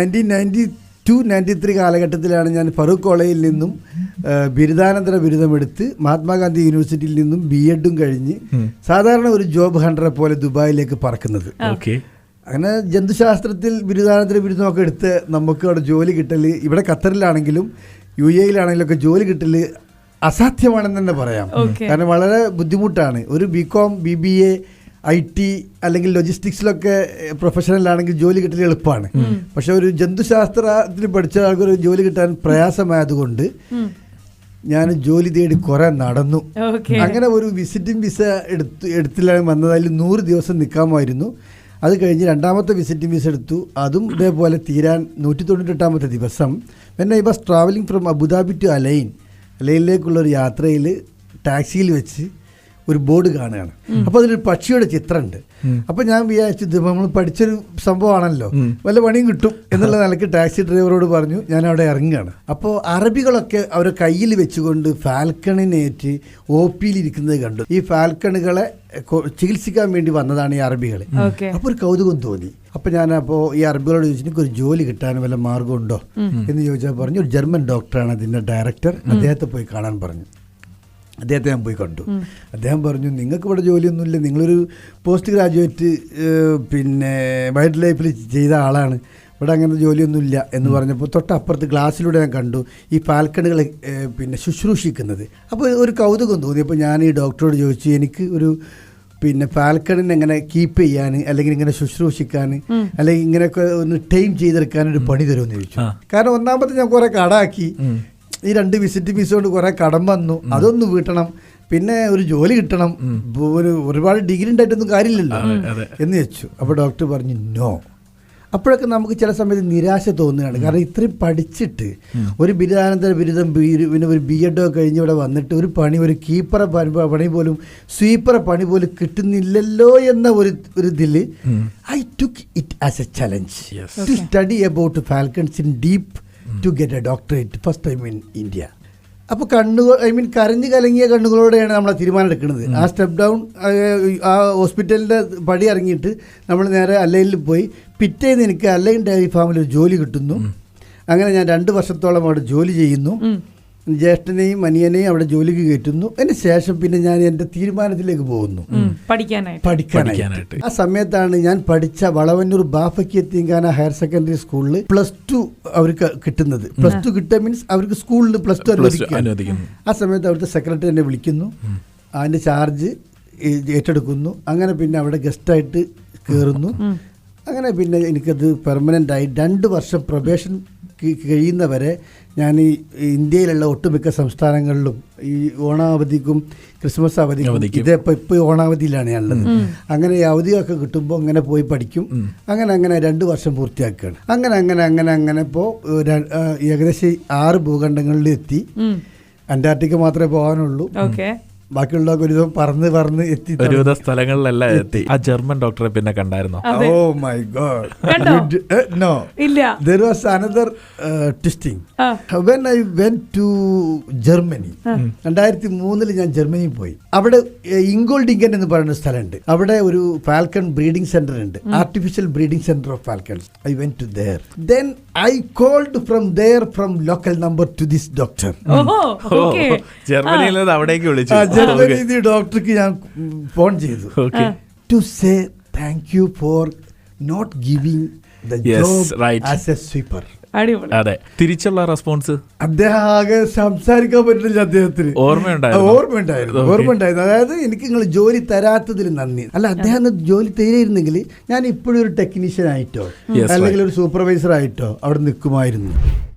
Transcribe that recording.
Nineteen ninety two ninety three കാലഘട്ടത്തിലാണ് ഞാൻ ഫറൂഖ് കോളേജിൽ നിന്നും ബിരുദാനന്തര ബിരുദമെടുത്ത് മഹാത്മാഗാന്ധി യൂണിവേഴ്സിറ്റിയിൽ നിന്നും ബി എഡും കഴിഞ്ഞ് സാധാരണ ഒരു ജോബ് ഹണ്ടറെ പോലെ ദുബായിലേക്ക് പറക്കുന്നത്. ഓക്കെ. അങ്ങനെ ജന്തുശാസ്ത്രത്തിൽ ബിരുദാനന്തര ബിരുദമൊക്കെ എടുത്ത് നമുക്ക് അവിടെ ജോലി കിട്ടൽ ഇവിടെ ഖത്തറിലാണെങ്കിലും യു എയിലാണെങ്കിലും ഒക്കെ ജോലി കിട്ടൽ അസാധ്യമാണെന്ന് തന്നെ പറയാം. കാരണം വളരെ ബുദ്ധിമുട്ടാണ്. ഒരു B com B B A I T അല്ലെങ്കിൽ ലൊജിസ്റ്റിക്സിലൊക്കെ പ്രൊഫഷണൽ ആണെങ്കിൽ ജോലി കിട്ടാൻ എളുപ്പമാണ് പക്ഷെ ഒരു ജന്തുശാസ്ത്രത്തിൽ പഠിച്ച ആൾക്കൊരു ജോലി കിട്ടാൻ പ്രയാസമായതുകൊണ്ട് ഞാൻ ജോലി തേടി കുറെ നടന്നു. അങ്ങനെ ഒരു വിസിറ്റിംഗ് വിസ എടുത്തു എടുത്തില്ല വന്നത് അതിൽ നൂറ് ദിവസം നിൽക്കാമായിരുന്നു അത് കഴിഞ്ഞ് രണ്ടാമത്തെ വിസിറ്റിംഗ് വിസ എടുത്തു. അതും ഇതേപോലെ തീരാൻ നൂറ്റി തൊണ്ണൂറ്റെട്ടാമത്തെ ദിവസം. പിന്നെ ഈ bus travelling from Abu Dhabi to Al Ain അലൈനിലേക്കുള്ള ഒരു യാത്രയിൽ ടാക്സിയിൽ വെച്ച് ഒരു ബോർഡ് കാണുകയാണ്. അപ്പോൾ അതിലൊരു പക്ഷിയുടെ ചിത്രമുണ്ട് അപ്പോൾ ഞാൻ വിചാരിച്ചു നമ്മൾ പഠിച്ചൊരു സംഭവമാണല്ലോ. വല്ല പണിയും കിട്ടും എന്നുള്ള നിലയ്ക്ക് ടാക്സി ഡ്രൈവറോട് പറഞ്ഞു ഞാൻ അവിടെ ഇറങ്ങുകയാണ്. അപ്പോൾ അറബികളൊക്കെ അവരെ കയ്യിൽ വെച്ചുകൊണ്ട് ഫാൽക്കണിനേറ്റ് ഒ പിയിലിരിക്കുന്നത് കണ്ടു. ഈ ഫാൽക്കണുകളെ ചികിത്സിക്കാൻ വേണ്ടി വന്നതാണ് ഈ അറബികൾ അപ്പൊ അപ്പോൾ ഒരു കൗതുകം തോന്നി. അപ്പോൾ ഞാൻ അപ്പോൾ ഈ അറബികളോട് ചോദിച്ചിട്ട് എനിക്ക് ഒരു ജോലി കിട്ടാൻ വല്ല മാർഗമുണ്ടോ എന്ന് ചോദിച്ചാൽ പറഞ്ഞു ഒരു ജർമ്മൻ ഡോക്ടറാണ് അതിന്റെ ഡയറക്ടർ. അദ്ദേഹത്തെ പോയി കാണാൻ പറഞ്ഞു. അദ്ദേഹത്തെ ഞാൻ പോയി കണ്ടു. അദ്ദേഹം പറഞ്ഞു നിങ്ങൾക്ക് ഇവിടെ ജോലിയൊന്നുമില്ല. നിങ്ങളൊരു പോസ്റ്റ് ഗ്രാജുവേറ്റ് പിന്നെ വൈൽഡ് ലൈഫിൽ ചെയ്ത ആളാണ്. ഇവിടെ അങ്ങനെ ജോലിയൊന്നുമില്ല. എന്ന് പറഞ്ഞപ്പോൾ തൊട്ടപ്പുറത്ത് ഗ്ലാസ്സിലൂടെ ഞാൻ കണ്ടു ഈ പാൽക്കണുകളെ പിന്നെ ശുശ്രൂഷിക്കുന്നത്. അപ്പോൾ ഒരു കൗതുകം തോന്നി അപ്പോൾ ഞാൻ ഈ ഡോക്ടറോട് ചോദിച്ചു എനിക്ക് ഒരു പിന്നെ പാൽക്കണിനെ എങ്ങനെ കീപ്പ് ചെയ്യാൻ അല്ലെങ്കിൽ ഇങ്ങനെ ശുശ്രൂഷിക്കാൻ അല്ലെങ്കിൽ ഇങ്ങനെയൊക്കെ ഒന്ന് ടൈം ചെയ്തെടുക്കാൻ ഒരു പണി തരുമെന്ന് ചോദിച്ചു. കാരണം ഒന്നാമത്തെ ഞാൻ കുറെ കടാക്കി. ഈ രണ്ട് വിസിറ്റ് ഫീസ് കൊണ്ട് കുറെ കടം വന്നു. അതൊന്ന് വീട്ടണം. പിന്നെ ഒരു ജോലി കിട്ടണം. ഒരു ഒരുപാട് ഡിഗ്രി ഉണ്ടായിട്ടൊന്നും കാര്യമില്ലല്ലോ. എന്ന് വെച്ചു. അപ്പോൾ ഡോക്ടർ പറഞ്ഞു നോ അപ്പോഴൊക്കെ നമുക്ക് ചില സമയത്ത് നിരാശ തോന്നുകയാണ്. കാരണം ഇത്രയും പഠിച്ചിട്ട് ഒരു ബിരുദാനന്തര ബിരുദം പിന്നെ ഒരു ബി എഡോ കഴിഞ്ഞ് ഇവിടെ വന്നിട്ട് ഒരു പണി ഒരു കീപ്പറെ പണി പോലും സ്വീപ്പറെ പണി പോലും കിട്ടുന്നില്ലല്ലോ എന്ന ഒരു ഒരു ഇതിൽ I took it as a challenge. To study about falcons in deep to get a doctorate first time in India അപ്പോൾ കണ്ണുകൾ ഐ മീൻ കരഞ്ഞു കലങ്ങിയ കണ്ണുകളോടെയാണ് നമ്മൾ തീരുമാനം എടുക്കുന്നത് ആ സ്റ്റെപ്പ് ഡൗൺ ആ ഹോസ്പിറ്റലിന്റെ പടി ഇറങ്ങിയിട്ട് നമ്മൾ നേരെ അല്ലയിൽ പോയി. പിറ്റേന്ന് എനിക്ക് അല്ലൈൻ ഡയറി ഫാമിൽ ഒരു ജോലി കിട്ടുന്നു. അങ്ങനെ ഞാൻ രണ്ട് വർഷത്തോളം അവിടെ ജോലി ചെയ്യുന്നു. ജ്യേഷ്ഠനെയും അനിയനെയും അവിടെ ജോലിക്ക് കയറ്റുന്നു. അതിന് ശേഷം പിന്നെ ഞാൻ എന്റെ തീരുമാനത്തിലേക്ക് പോകുന്നു. പഠിക്കാനായിട്ട്. പഠിക്കാനായിട്ട്. ആ സമയത്താണ് ഞാൻ പഠിച്ച വളവന്നൂർ ബാഫക്കി തീങ്കാന ഹയർ സെക്കൻഡറി സ്കൂളിൽ പ്ലസ് ടു അവർക്ക് കിട്ടുന്നത്. പ്ലസ് ടു കിട്ടുക മീൻസ് അവർക്ക് സ്കൂളിൽ പ്ലസ് ടു Plus two അനുവദിക്കുന്നു അനുവദിക്കുന്നു. ആ സമയത്ത് അവിടുത്തെ സെക്രട്ടറി എന്നെ വിളിക്കുന്നു. അതിന്റെ ചാർജ് ഏറ്റെടുക്കുന്നു. അങ്ങനെ പിന്നെ അവിടെ ഗസ്റ്റായിട്ട് കയറുന്നു അങ്ങനെ പിന്നെ എനിക്കത് പെർമനന്റ് ആയി. രണ്ട് വർഷം പ്രൊബേഷൻ കഴിയുന്നവരെ ഞാൻ ഈ ഇന്ത്യയിലുള്ള ഒട്ടുമിക്ക സംസ്ഥാനങ്ങളിലും ഈ ഓണാവധിക്കും ക്രിസ്മസ് അവധിക്കും ഇതേ ഇപ്പോൾ ഇപ്പോൾ ഓണാവധിയിലാണ് ഞാനുള്ളത്. അങ്ങനെ ഈ അവധിയൊക്കെ കിട്ടുമ്പോൾ അങ്ങനെ പോയി പഠിക്കും. അങ്ങനെ അങ്ങനെ രണ്ട് വർഷം പൂർത്തിയാക്കുകയാണ്. അങ്ങനെ അങ്ങനെ അങ്ങനെ അങ്ങനെ ഇപ്പോൾ ഏകദേശം ആറ് ഭൂഖണ്ഡങ്ങളിൽ എത്തി. അന്റാർട്ടിക്ക മാത്രമേ പോകാനുള്ളൂ. ഓക്കെ. ബാക്കിയുള്ളതൊക്കെ ഒരു ദിവസം പറന്ന് പറന്ന് എത്തി ഒരുവിധ സ്ഥലങ്ങളിലെല്ലാം എത്തി. ആ ജർമ്മൻ ഡോക്ടറെ പിന്നെ കണ്ടായിരുന്നു? Oh my god. നോ. ഇല്ല. There was another twisting. When I went to Germany രണ്ടായിരത്തി മൂന്നിൽ ഞാൻ ജർമ്മനിയിൽ പോയി. അവിടെ ഇംഗോൾഡിംഗൻ എന്ന് പറയുന്ന സ്ഥലമുണ്ട്. അവിടെ ഒരു ഫാൽക്കൺ ബ്രീഡിംഗ് സെന്റർ ഉണ്ട് artificial breeding centre of falcons. I went to there then I called from there from local number to this doctor ജർമ്മനിയിൽ അവിടേക്ക് വിളിച്ചു. ഡോക്ടർക്ക് ഞാൻ ഫോൺ ചെയ്തു. To say thank you for not giving the job as a. അടിപൊളി. അതെ. തിരിച്ചുള്ള response? അദ്ദേഹം ആകെ സംസാരിക്കാൻ പറ്റില്ല അദ്ദേഹത്തിന്. ഓർമ്മയുണ്ടായിരുന്നു. ഓർമ്മയുണ്ടായിരുന്നു. ഓർമ്മയുണ്ടായിരുന്നു. അതായത് എനിക്ക് നിങ്ങൾ ജോലി തരാത്തതിൽ നന്ദി. അല്ല അദ്ദേഹം ജോലി തരുന്നെങ്കിൽ ഞാൻ ഇപ്പോഴും ഒരു ടെക്നീഷ്യൻ ആയിട്ടോ അല്ലെങ്കിൽ ഒരു സൂപ്പർവൈസർ ആയിട്ടോ അവിടെ നിൽക്കുമായിരുന്നു.